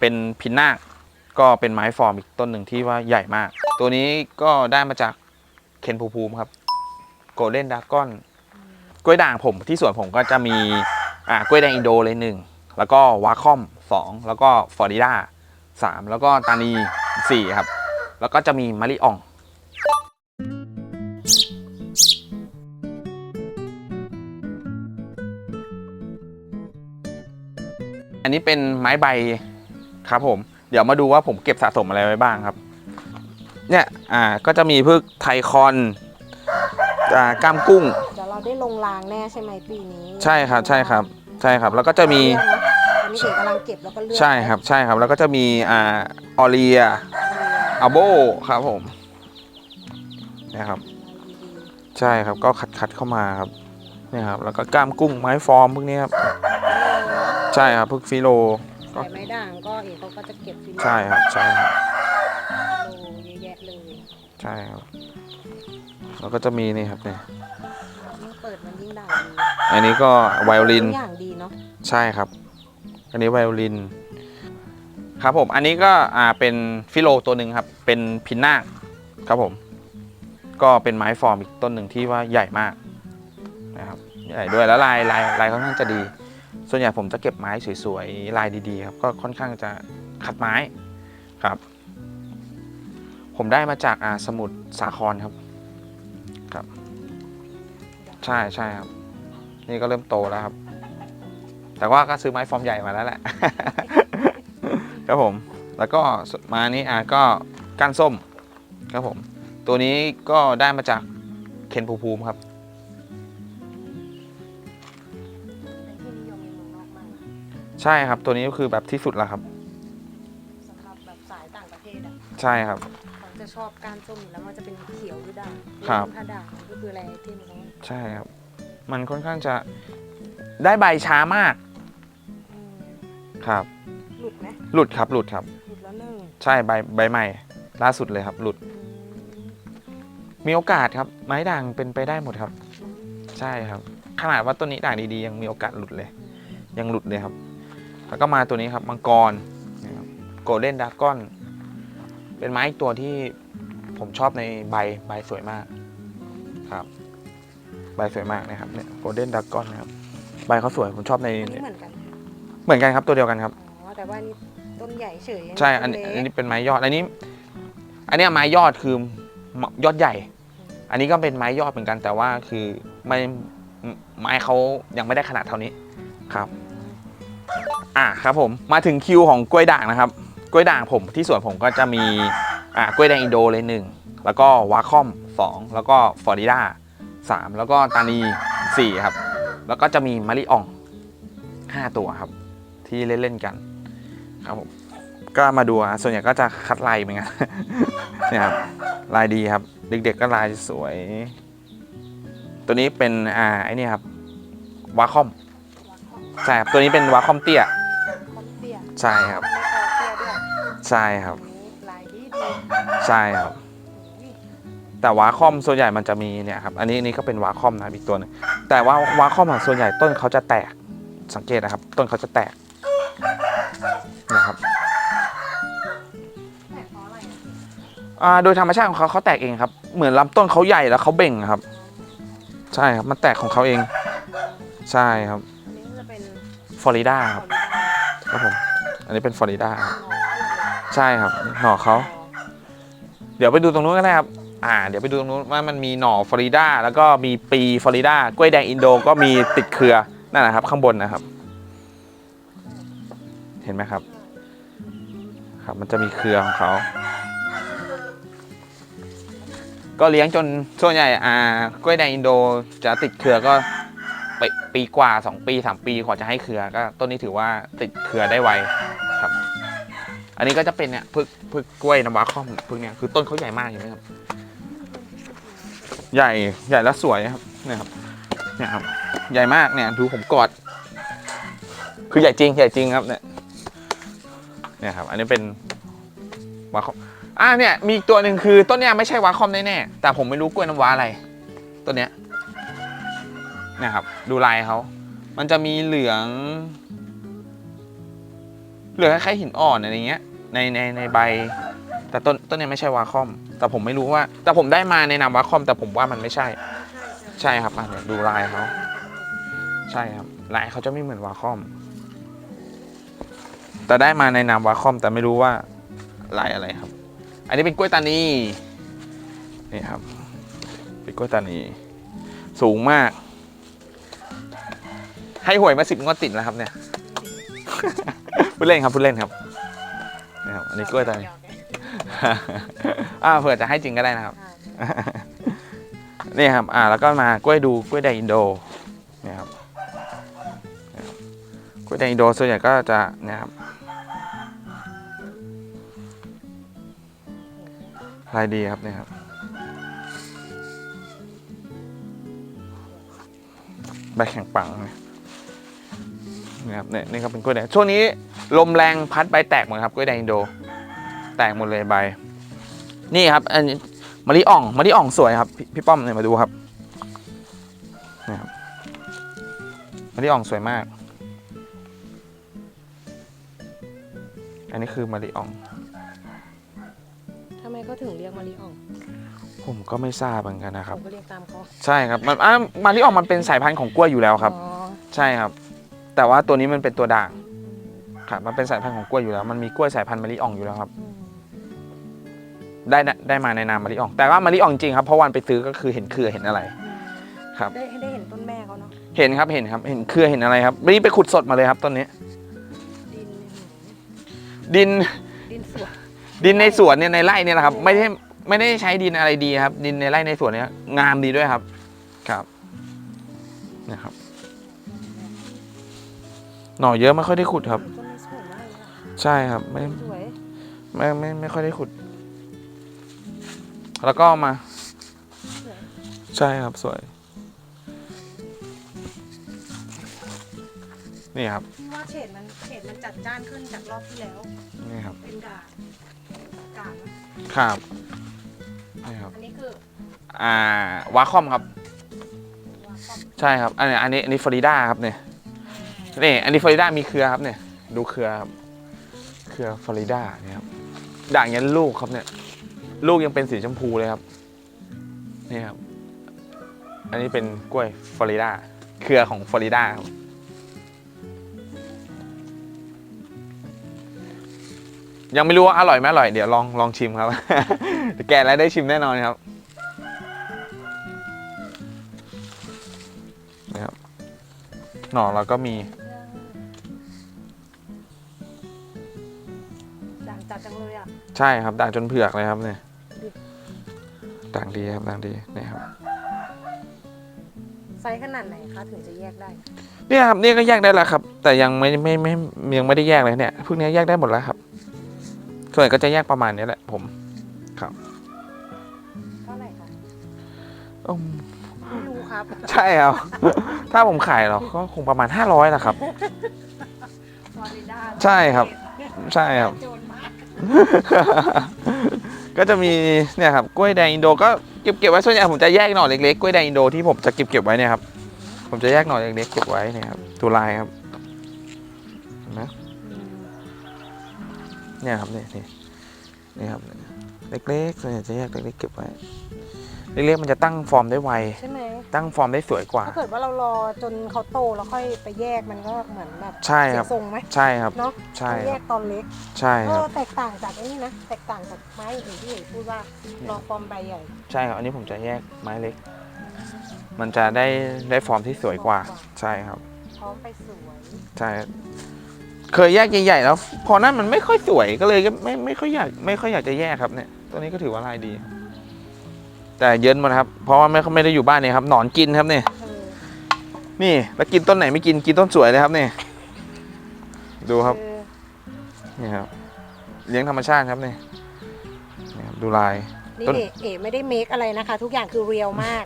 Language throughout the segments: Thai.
เป็นพินนาคก็เป็นไม้ฟอร์มอีกต้นหนึ่งที่ว่าใหญ่มาก ตัวนี้ก็ได้มาจากเคนภูภูมิครับโกลเด้นดากอนกล้วยด่างผมที่สวนผมก็จะมีอ่ากล้วยแดงอินโดเลยหนึ่งแล้วก็วาคอมสองแล้วก็ฟลอริดาสามแล้วก็ตานีสี่ครับ แล้วก็จะมีมะลิอ่องอันนี้เป็นไม้ใบ ครับผมเดี๋ยวมาดูว่าผมเก็บสะสมอะไรไว้บ้างครับ เนี่ยอ่าก็จะมีพวกไทคอนอ่ากล้ามกุ้ง เดี๋ยวเราได้ลงรางแน่ใช่ไหมปีนี้ใช่ครับใช่ครับ ใช่ครับ แล้วก็จะมี เลือกนะอันนี้เอกกำลังเก็บแล้วก็เลือกใช่ครับใช่ครับ แล้วก็จะมีอ่าออเรียอาโบครับผมเนี่ยครับ ใช่ครับก็คัดคัดเข้ามาครับเนี่ยครับ แล้วก็กล้ามกุ้งไม้ฟอร์มพวกนี้ครับ ใช่ครับพวกฟิโล แต่ไม้ด่างก็เอกเขาก็จะเก็บฟิลใช่ครับใช่ครับโลเยอะแยะเลยใช่ครับแล้วก็จะมีนี่ครับเนี่ยยิ่งเปิดมันยิ่งด่างดีอันนี้ก็ไวโอลินทุกอย่างดีเนาะใช่ครับ อันนี้ไวโอลิน ครับผม อันนี้ก็อ่าเป็นฟิโลตัวหนึ่งครับ เป็นพินนาคครับผม ก็เป็นไม้ฟอร์มอีกต้นหนึ่งที่ว่าใหญ่มากนะครับใหญ่ด้วยแล้วลายลายลายค่อนข้างจะดี ส่วนใหญ่ผมจะเก็บไม้สวยๆ ลายดีๆครับ ก็ค่อนข้างจะขัดไม้ครับ ผมได้มาจากอาสมุทรสาครครับ ครับ ใช่ใช่ครับ นี่ก็เริ่มโตแล้วครับ แต่ว่าก็ซื้อไม้ฟอร์มใหญ่มาแล้วแหละ ครับผม แล้วก็มานี่อะก็ก้านส้ม ครับผม ตัวนี้ก็ได้มาจากเคนภูภูมิครับ ใช่ครับ ตัวนี้ก็คือแบบที่สุดแล้วครับ สำหรับแบบสายต่างประเทศอะใช่ครับ เขาจะชอบก้านส้มอยู่แล้วมันจะเป็นเขียวหรือด่างครับ ถ้าด่างมันก็คืออะไรที่มันใช่ครับ มันค่อนข้างจะได้ใบช้ามากอืมครับ หลุดไหมหลุดครับหลุดครับ หลุดแล้วหนึ่งใช่ใบใบใหม่ ล่าสุดเลยครับ หลุดอืมมีโอกาสครับ ไม้ด่างเป็นไปได้หมดครับ ใช่ครับ ขนาดว่าต้นนี้ด่างดีๆยังมีโอกาสหลุดเลย ยังหลุดเลยครับ แล้วก็มาตัวนี้ครับมังกรโกลเด้นดากอน เป็นไม้อีกตัวที่ผมชอบในใบใบสวยมากครับ ใบสวยมากนะครับเนี่ยโกลเด้นดากอนนะครับใบเขาสวยผมชอบในอันนี้เหมือนกันเหมือนกันครับตัวเดียวกันครับ อ๋อแต่ว่านี่ต้นใหญ่เฉยใช่อันต้นี้เล็กอันนี้เป็นไม้ยอดอันนี้ อันเนี้ยไม้ยอดคือยอดใหญ่ อันนี้ก็เป็นไม้ยอดเหมือนกัน แต่ว่าคือไม่ไม้เขายังไม่ได้ขนาดเท่านี้ครับ อะครับผมมาถึงคิวของกล้วยด่างนะครับ กล้วยด่างผมที่สวนผมก็จะมีอ่ากล้วยแดงอินโดเลยหนึ่งแล้วก็วาคอมสองแล้วก็ฟลอริดาสามแล้วก็ตานีสี่ครับ แล้วก็จะมีมะลิอ่องห้าตัวครับ ที่เล่น ๆ กันครับผมก็มาดูอะส่วนใหญ่ก็จะคัดลายเหมือนกันเนี่ยครับลายดีครับ เด็ก ๆ ก็ลายสวย ตัวนี้เป็นอ่าไอ้นี่ครับวาคอมใช่ครับตัวนี้เป็นวาคอมเตี้ย ใช่ครับไม่คอเตี้ยด้วยใช่ครับอันนี้ลายดีดีใช่ครับ แต่วาคอมส่วนใหญ่มันจะมีเนี่ยครับ อันนี้นี่ก็เป็นวาคอมนะครับอีกตัวหนึงแต่ว่าวาคอมอะส่วนใหญ่ต้นเขาจะแตก สังเกตนะครับ ต้นเขาจะแตกนะครับ แต่เพราะอะไรอะอ่าโดยธรรมชาติของเขาเขาแตกเองครับ เหมือนลำต้นเขาใหญ่แล้วเขาเบ่งครับ ใช่ครับ มันแตกของเขาเอง ใช่ครับอันนี้จะเป็นฟลอริดาคคอรับลิดาครับผม อันนี้เป็นฟลอริดาใช่ครับ หน่อเขาเดี๋ยวไปดูตรงนู้นกันนะครับอ่า เดี๋ยวไปดูตรงนู้นว่ามันมีหน่อฟลอริดาแล้วก็มีปีฟลอริดากล้วยแดงอินโดก็มีติดเครือนั่นนะครับ ข้างบนนะครับ เห็นไหมครับ ครับมันจะมีเครือของเขาก็เลี้ยงจนส่วนใหญ่อ่ากล้วยแดงอินโดจะติดเครือก็ปีปีกว่า 2 ปี 3 ปีกว่าจะให้เครือก็ต้นนี้ถือว่าติดเครือได้ไว อันนี้ก็จะเป็นเนี่ยพึกพึกกล้วยน้ำว้าคอมพึกเนี่ยคือต้นเขาใหญ่มากเห็นไหมครับ ใหญ่ใหญ่แล้วสวยครับเนี่ยครับเนี่ยครับ ใหญ่มากเนี่ยดูผมกอด คือใหญ่จริงใหญ่จริงครับเนี่ยเนี่ยครับ อันนี้เป็นวาคอมอ่าเนี่ยมีอีกตัวหนึ่งคือต้นเนี้ยไม่ใช่วาคอมแน่ๆแต่ผมไม่รู้กล้วยน้ำว้าอะไรต้นเนี้ยเนี่ยครับ ดูลายเขา มันจะมีเหลือง เหลืองคล้ายๆหินอ่อนอะไรเงี้ย ในในในใบ แต่ต้นต้นนี้ไม่ใช่วาคอม แต่ผมไม่รู้ว่า แต่ผมได้มาในนามวาคอม แต่ผมว่ามันไม่ใช่ ใช่ครับอะเดี๋ยวดูลายเขาใช่ครับลายเขาจะไม่เหมือนวาคอม แต่ได้มาในนามวาคอม แต่ไม่รู้ว่าลายอะไรครับ อันนี้เป็นกล้วยตานีนี่ครับเป็นกล้วยตานีสูงมาก ให้หวยมาสิบงวดติดแล้วครับเนี่ย พูดเล่นครับพูดเล่นครับ นี่ครับอันนี้กล้วยตานี อ่าเผื่อจะให้จริงก็ได้นะครับ นี่ครับ อ่า แล้วก็มากล้วยดูกล้วยแดงอินโดนี่ครับนี่ครับกล้วยแดงอินโดส่วนใหญ่ก็จะเนี่ยครับลายดีครับเนี่ยครับ ใบแข็งปังเลยนี่ครับเนี่ยนี่ครับเป็นกล้วยแดงช่วงนี้ ลมแรงพัดใบแตกหมดครับกล้วยแดงอินโด แตกหมดเลยใบ นี่ครับ อันนี้มะลิอ่องมะลิอ่องสวยครับ พี่พี่ป้อมเนี่ยมาดูครับนี่ครับมะลิอ่องสวยมาก อันนี้คือมะลิอ่อง ทำไมเขาถึงเรียกมาริอ่องผมก็ไม่ทราบเหมือนกันนะคผรับ มก็เรียกตามเขาใช่ครับ มันอะมาลิอ่องมันเป็นสายพันธุ์ของกล้วยอยู่แล้วครับ อ๋อใช่ครับ แต่ว่าตัวนี้มันเป็นตัวด่าง ครับมันเป็นสายพันธุ์ของกล้วยอยู่แล้ว มันมีกล้วยสายพันธุ์มะลิอ่องอยู่แล้วครับอืมได้นะได้มาในนามมะลิอ่อง แต่ว่ามะลิอ่องจริงครับ เพราะวันไปซื้อก็คือเห็นเครือเห็นอะไร ครับ ได้ได้เห็นต้นแม่เขาเนาะ เห็นครับ เห็นครับ เห็นเครือเห็นอะไรครับวันนี้ไปขุดสดมาเลยครับต้นนี้ ดินดินเนี่ยดินสวยดินในสวนเนี่ยในไร่เนี่ยนะครับ ไม่ได้ไม่ได้ใช้ดินอะไรดีครับ ดินในไร่ในสวนเนี่ยงามดีด้วยครับ ครับนะครับหน่อเยอะไม่ค่อยได้ขุดครับ ใช่ครับไม่สวยไม่ไม่ไม่ค่อยได้ขุด แล้วก็เอามาสวยใช่ครับสวย นี่ครับ พี่ว่าเฉดมันเฉดมันจัดจ้านขึ้นจากรอบที่แล้ว นี่ครับเป็นด่างด่างนะครับนี่ครับ อันนี้คืออ่าวาคอมครับ วาคอมใช่ครับ อันนี้อันนี้อันนี้ฟลอริดาครับเนี่ยนี่อันนี้ฟลอริดามีเครือครับเนี่ย ดูเครือครับ ลือฟลอริดาเนี่ยครับด่างยันลูกครับเนี่ย ลูกยังเป็นสีชมพูเลยครับนี่ครับ อันนี้เป็นกล้วยฟลอริดาเครือของฟลอริดาครับยังไม่รู้ว่าอร่อยไหมอร่อยเดี๋ยวลองลองชิมครับแกะแล้วได้ชิมแน่นอนครับนะครับหน่อเราก็มี จัดจังเลยอะใช่ครับด่างจนเผือกเลยครับเนี่ยด่างดีครับด่างดีเนี่ยครับไซส์ขนาดไหนคะถึงจะแยกได้ เนี่ยครับเนี่ยก็แยกได้แล้วครับ แต่ยังไม่ไม่ไม่ยังไม่ได้แยกเลยเนี่ยพวกนี้แยกได้หมดแล้วครับ ส่วนใหญ่ก็จะแยกประมาณนี้แหละผมเท่าไหร่คะอืมไม่รู้ครับ ใช่ครับ ถ้าผมขายเราก็คงประมาณ 500นะครับ ฟลอริดาใช่ครับ ใช่ครับ โจรมา ก็จะมีเนี่ยครับกล้วยแดงอินโดก็เก็บเก็บไว้ส่วนใหญ่ผมจะแยกหน่อเล็กๆกล้วยแดงอินโดที่ผมจะเก็บเก็บไว้เนี่ยครับผมจะแยกหน่อเล็กๆเก็บไว้เนี่ยครับตัวลายครับเห็นไหมเนี่ยครับเนี่ยนี่นี่ครับเล็กๆส่วนใหญ่จะแยกเล็กๆเก็บไว้เล็กๆมันจะตั้งฟอร์มได้ไวใช่ไหม ตั้งฟอร์มได้สวยกว่า ถ้าเกิดว่าเรารอจนเขาโตแล้วค่อยไปแยกมันก็เหมือนแบบใช่ครับ เสียทรงไหมใช่ครับ เนาะใช่ต้องคแยรับกตอนเล็กใช่ก็ครับแตกต่างจากไอ้นี่นะแตกต่างจากไม้อื่นที่เห็นพูดว่ารอฟอร์มใบใหญ่ใช่ครับ อันนี้ผมจะแยกไม้เล็ก มันจะได้ได้ฟอร์มที่สวยกว่า ใช่ครับ พร้อมไปสวยใช่ เคยแยกใหญ่ๆแล้ว พอนั้นมันไม่ค่อยสวยก็เลยก็ไม่ไม่ค่อยอยากไม่ค่อยอยากจะแยกครับเนี่ย ตัวนี้ก็ถือว่าลายดี แต่เยินหมดครับ เพราะว่าไม่ไม่ได้อยู่บ้านเนี่ยครับหนอนกินครับเนี่ยเออนี่แล้วกินต้นไหนไม่กินกินต้นสวยเลยครับเนี่ยดูครับเออนี่ครับ เลี้ยงธรรมชาติครับเนี่ยนี่ครับดูลายนี่ต้นเอ๋เอ๋ไม่ได้เมคอะไรนะคะ ทุกอย่างคือเรียลมาก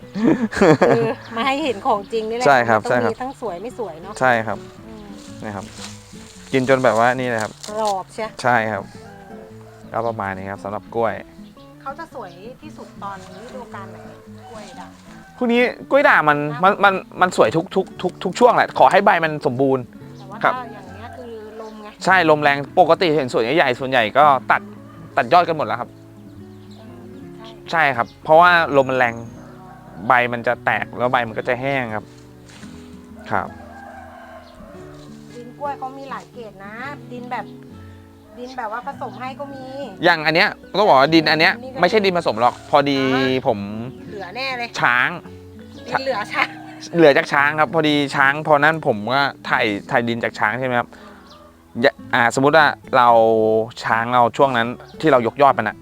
คือมาให้เห็นของจริงนี่แหละใช่ครับมันใช่ต้องครับมีทั้งสวยไม่สวยเนาะใช่ครับอืมนี่ครับ กินจนแบบว่านี่นะครับกรอบใช่ใช่ครับ ก็ประมาณนี้ครับสำหรับกล้วย เขาจะสวยที่สุดตอนฤดูกาลไหนกล้วยด่างพวกนี้กล้วยด่างมันมันมันมันสวยทุกทุกทุกทุกช่วงแหละขอให้ใบมันสมบูรณ์ แต่ว่าครับ ถ้าอย่างเงี้ยคือลมไงใช่ลมแรงปกติเห็นส่วนใหญ่ๆส่วนใหญ่ก็ตัดตัดยอดกันหมดแล้วครับใช่ใช่ครับ เพราะว่าลมมันแรงใบมันจะแตกแล้วใบมันก็จะแห้งครับ ครับ ดินกล้วยเขามีหลายเกรดนะ ดินแบบ ดินแบบว่าผสมให้ก็มี อย่างอันเนี้ยต้องบอกว่าดินอันเนี้ยนี่ก็ไม่ใช่ดินผสมหรอกพอดีผมเหลือแน่เลยช้าง ดินเหลือใช่เหลือจากช้างครับ พอดีช้าง พอนั้นผมก็ถ่ายถ่ายดินจากช้างใช่ไหมครับอย่าอ่าสมมุติว่าเราช้างเราช่วงนั้นที่เรายกยอดมันอะ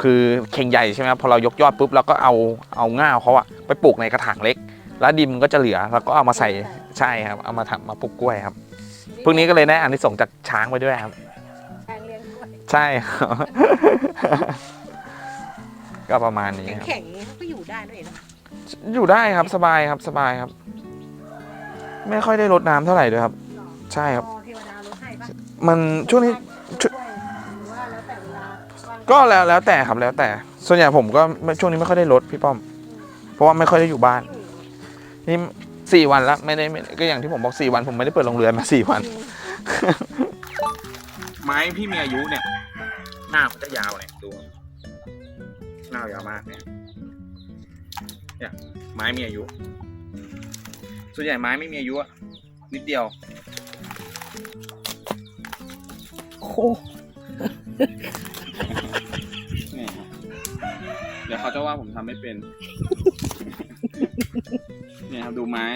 คือเข่งใหญ่ใช่ไหมครับพอเรายกยอดปุ๊บเราก็เอาเอาง่าเขาอะไปปลูกในกระถางเล็ก แล้วดินมันก็จะเหลือแล้วก็เอามาใส่ใช่ครับ เอามาทำมาปลูกกล้วยครับพวกนี้ก็เลยได้อานิสงส์จากช้างไปด้วยครับ ใช่ครับ ก็ประมาณนี้ครับแข็งๆอย่างนี้เขาก็อยู่ได้ด้วยเนาะอยู่ได้ครับสบายครับสบายครับ ไม่ค่อยได้รดน้ำเท่าไหร่ด้วยครับ ใช่ครับ พอเทวดาลดให้ปะมันช่วงนี้ ช่วยหรือว่าแล้วแต่เวลาว่างก็แล้วแล้วแต่ครับแล้วแต่ ส่วนใหญ่ผมก็ไม่ช่วงนี้ไม่ค่อยได้รดพี่ป้อม เพราะว่าไม่ค่อยได้อยู่บ้าน นี่สี่วันแล้วไม่ได้ไม่ก็อย่างที่ผมบอกสี่วันผมไม่ได้เปิดโรงเรือนมาสี่วัน ไม้พี่มีอายุเนี่ย หน้ามันจะยาวเนี่ยดูหน้ายาวมากเนี่ยเนี่ยไม้มีอายุ ส่วนใหญ่ไม้ไม่มีอายุอะนิดเดียวโอ้โหนี่ครับเดี๋ยวเขาจะว่าผมทำไม่เป็น เนี่ยครับดูไม้